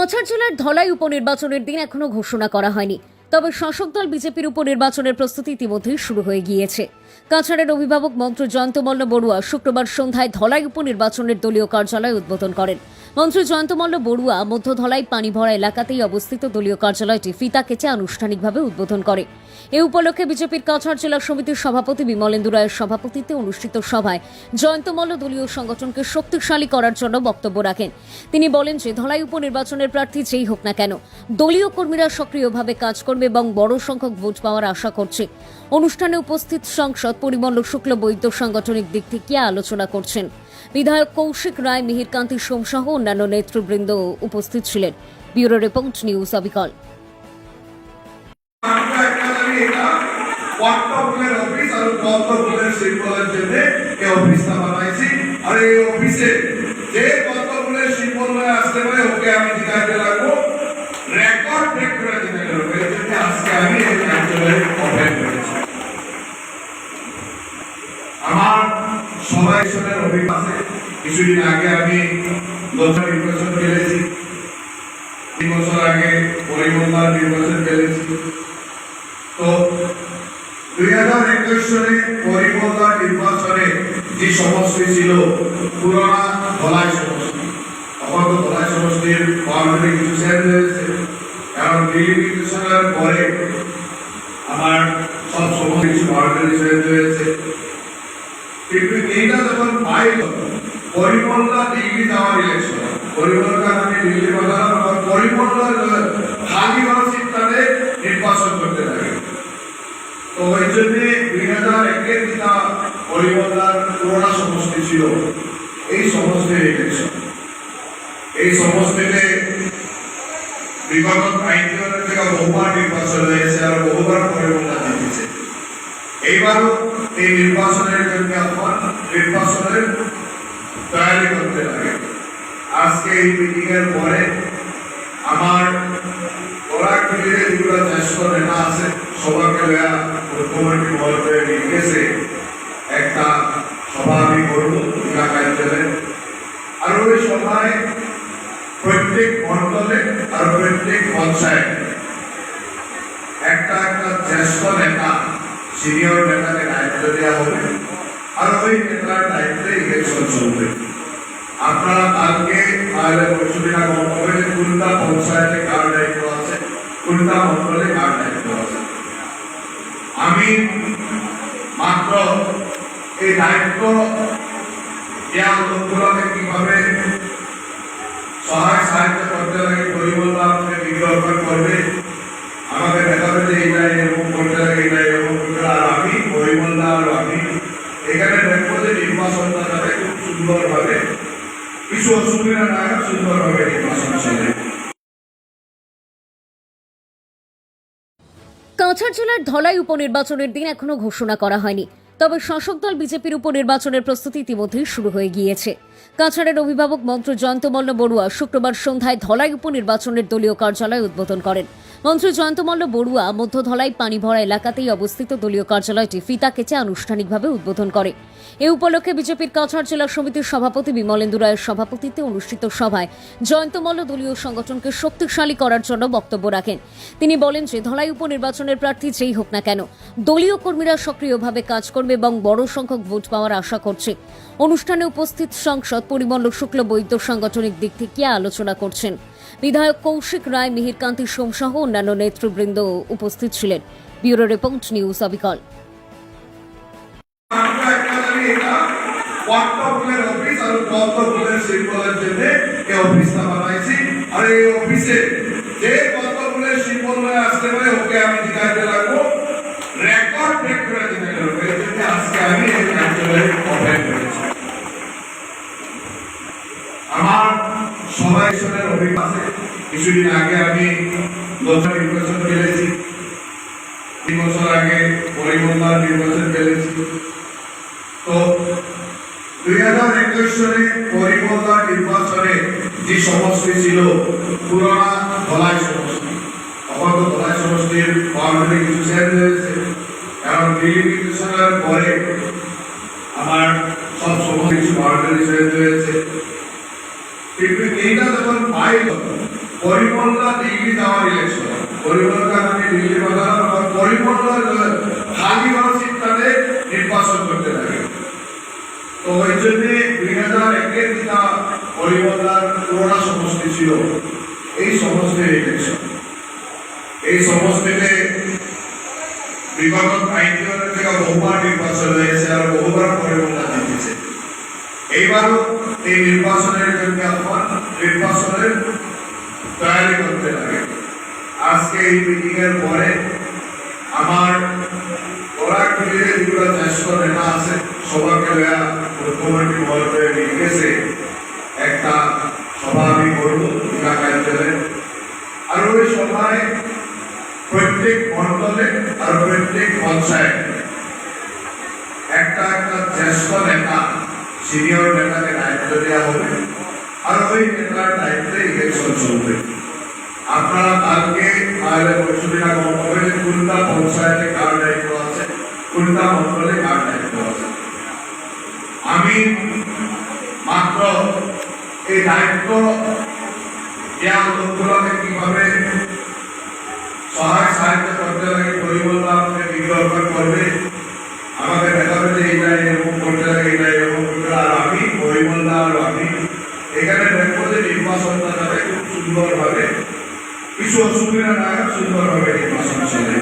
কাছাড় জেলার ধলাই উপনির্বাচনের দিন এখনও ঘোষণা করা হয়নি। তবে শাসক দল বিজেপির উপনির্বাচনের প্রস্তুতি ইতিমধ্যেই শুরু হয়ে গিয়েছে। কাছাড়ের অভিভাবক মন্ত্র জয়ন্ত মল্ল বড়ুয়া শুক্রবার সন্ধ্যায় ধলাই উপনির্বাচনের দলীয় কার্যালয় উদ্বোধন করেন। মন্ত্রী জয়ন্ত মল্ল বড়ুয়া মধ্য ধলাই পানিভরা এলাকাতেই অবস্থিত দলীয় কার্যালয়টি ফিতা কেচে আনুষ্ঠানিকভাবে উদ্বোধন করে। এ উপলক্ষে বিজেপির কাছাড় জেলা সমিতির সভাপতি বিমলেন্দু রায়ের সভাপতিত্বে অনুষ্ঠিত সভায় জয়ন্ত মল্ল দলীয় সংগঠনকে শক্তিশালী করার জন্য বক্তব্য রাখেন। তিনি বলেন, যে ধলাই উপনির্বাচনের প্রার্থী যেই হোক না কেন, দলীয় কর্মীরা সক্রিয়ভাবে কাজ করবে এবং বড় সংখ্যক ভোট পাওয়ার আশা করছে। অনুষ্ঠানে উপস্থিত সংসদ পরিমল শুক্ল বৈদ্য সাংগঠনিক দিক থেকে আলোচনা করছেন। বিধায়ক কৌশিক রায় মিহিরকান্তি সোমসহ অন্যান্য নেতৃবৃন্দ উপস্থিত ছিলেন। ব্যুরো রিপোর্ট, নিউজ অবিকল। আর এই অফিসে যে কর্তব্যের শৃঙ্খলায় আসতে পারে ওকে আমি জিতাতে লাগবো রেকর্ড কিছুদিন আগে আমি লোকসভা নির্বাচন খেলেছি তিন বছর আগে পরিমন্দার নির্বাচন খেলেছি তো দুই হাজার একুশ সালে পরিমন্দার নির্বাচনে যে সমষ্টি ছিল, পুরোনা ধলাই সমষ্টি। তখন তো ধলাই সমষ্টির বাউন্ডারি কিছু চেঞ্জ হয়েছে কারণ ডিলিমিটেশনের পরে আমার সব সমস্ত কিছু বাউন্ডারি চেঞ্জ হয়েছে কিন্তু এইটা যখন ফাইল পরিমলটা ডিগ্রি দেওয়ার ইলেকশন। পরিমলটা আমি ডিগ্রি বানালাম এবং পরিমলটার খালি মানসিক তাদের নির্বাচন করতে লাগে। তো ওই জন্য দুই হাজার একের যেটা পরিমলটার পুরোনা সমষ্টি ছিল, এই সমষ্টির ইলেকশন। এই সমষ্টিতে বিগত আইনজনের থেকে বহুবার নির্বাচন হয়েছে আর বহুবার পরিমলটা জিতেছে। এইবারও এই নির্বাচনের জন্য আপনার নির্বাচনের তৈরি করতে লাগে আজকে এই মিটিং এর পরে আমার ওরাকলির যেগুলো জ্যেষ্ঠ নেতা আছে, সবাইকে লয়া মুখ্যমন্ত্রী মহোদয় নির্দেশে একটা সভা আমি করব এলাকায় চলে আর ওই সভায় প্রত্যেক মণ্ডলে আর প্রত্যেক পঞ্চায়েত একটা একটা জ্যেষ্ঠ নেতা সিনিয়র নেতাকে দায়িত্ব দেওয়া হবে। আর ওই নেতার দায়িত্বে ইলেকশন চলবে। আপনারা কালকে তাহলে যে কোনটা পঞ্চায়েতে কার দায়িত্ব আছে, কোনটা মন্ডলে কার দায়িত্ব আছে। আমি মাত্র এই দায়িত্ব দেওয়া লোকগুলোকে কীভাবে সহায় সাহায্য করতে লাগে পরিবর্তন বিজ্ঞাপন করবে আমাকে দেখাবে যে এটা এরকম করতে লাগে এটা এরকম করতে লাগে। আর আমি পরিমলদা আর আমি এখানে দেখব যে নির্বাচনটা যাতে খুব সুন্দর ভাবে কিছু অসুবিধা না কাছাড় জেলার ধলাই উপনির্বাচনের দিন এখনও ঘোষণা করা হয়নি। তবে শাসক দল বিজেপির উপনির্বাচনের প্রস্তুতি ইতিমধ্যেই শুরু হয়ে গিয়েছে। কাছাড়ের অভিভাবক মন্ত্র জয়ন্ত মল্ল বড়ুয়া শুক্রবার সন্ধ্যায় ধলাই উপনির্বাচনের দলীয় কার্যালয় উদ্বোধন করেন। মন্ত্রী জয়ন্ত মল্ল বড়ুয়া মধ্যধলাই পানিভরা এলাকাতেই অবস্থিত দলীয় কার্যালয়টি ফিতা কেচে আনুষ্ঠানিকভাবে উদ্বোধন করে। এ উপলক্ষে বিজেপির কাছাড় জেলা সমিতির সভাপতি বিমলেন্দু রায়ের সভাপতিত্বে অনুষ্ঠিত সভায় জয়ন্ত মল্ল দলীয় সংগঠনকে শক্তিশালী করার জন্য বক্তব্য রাখেন। তিনি বলেন যে, ধলাই উপনির্বাচনের প্রার্থী যেই হোক না কেন, দলীয় কর্মীরা সক্রিয়ভাবে কাজ করবে এবং বড় সংখ্যক ভোট পাওয়ার আশা করছে। অনুষ্ঠানে উপস্থিত সংসদ পরিমল শুক্ল বৈদ্য সাংগঠনিক দিক থেকে আলোচনা করছেন। বিধায়ক কৌশিক রায় মিহিরকান্তি সোমসহ অন্যান্য নেতৃবৃন্দ উপস্থিত ছিলেন। ব্যুরো রিপোর্ট, নিউজ অবিকল। জন্য অফিসে যে আসতে পারে, ওকে আমি জিতাতে কিছুদিন আগে আমি লোকসভা নির্বাচন খেলেছি তিন বছর আগে পরিমন্দার নির্বাচন খেলেছি তো দুই হাজার একুশ সালে পরিমন্দার নির্বাচনে যে সমষ্টি ছিল, পুরোনা ধলাই সমষ্টি। তো ধলাই সমষ্টির বাউন্ডারি কিছু চেঞ্জ হয়েছে। কারণ ডিলিমিটেশনের পরে আমার সব সমস্ত কিছু বাউন্ডারি চেঞ্জ হয়েছে। এইটা যখন ফাইল পরিমলটা দিল্লি যাওয়ার ইলেকশন পরিমলটা আমি দিল্লি বাজার পরিমলটা খালি হওয়ার সিটটাতে নির্বাচন করতে লাগে। তো ওই জন্য দুই হাজার একের যেটা পরিমলটার পুরোটা সমষ্টি ছিল, এই সমষ্টির ইলেকশন এই সমষ্টিতে বিগত আইনজনের থেকে বহুবার নির্বাচন হয়েছে আর বহুবার পরিমলটা জিতেছে। এইবারও এই নির্বাচনের জন্য এখন নির্বাচনের তৈরি করতে লাগে। আজকে এই মিটিং এর পরে আমার ওরাকগুলির যেগুলো জ্যেষ্ঠ নেতা আছে, সবাইকে লয়া মুখ্যমন্ত্রী মহোদয় নির্দেশে একটা সভা আমি করব জেলে আর ওই সভায় প্রত্যেক মন্ডলে আর প্রত্যেক পঞ্চায়েত একটা একটা জ্যেষ্ঠ নেতা সিনিয়র নেতাকে দায়িত্ব দেওয়া হবে। আর ওই নেতার দায়িত্বে ইলেকশন চলবে। আপনারা কালকে তাহলে পরশুদিনা কম হবে যে কোনটা পঞ্চায়েতে কার দায়িত্ব আছে কোনটা মন্ডলে কার দায়িত্ব আছে। আমি মাত্র এই দায়িত্ব দেওয়া লোকগুলোকে কীভাবে সহায় সাহায্য করতে লাগে পরিবর্তন বিজ্ঞাপন করবে আমাকে দেখাবে যে এটা এরকম করতে লাগে এটা এরকম করতে লাগে। আর আমি পরিমলদা আর আমি এখানে দেখব যে নির্বাচনটা যাতে সুন্দরভাবে কিছু অসুবিধা না সুন্দরভাবে নির্বাচন চলে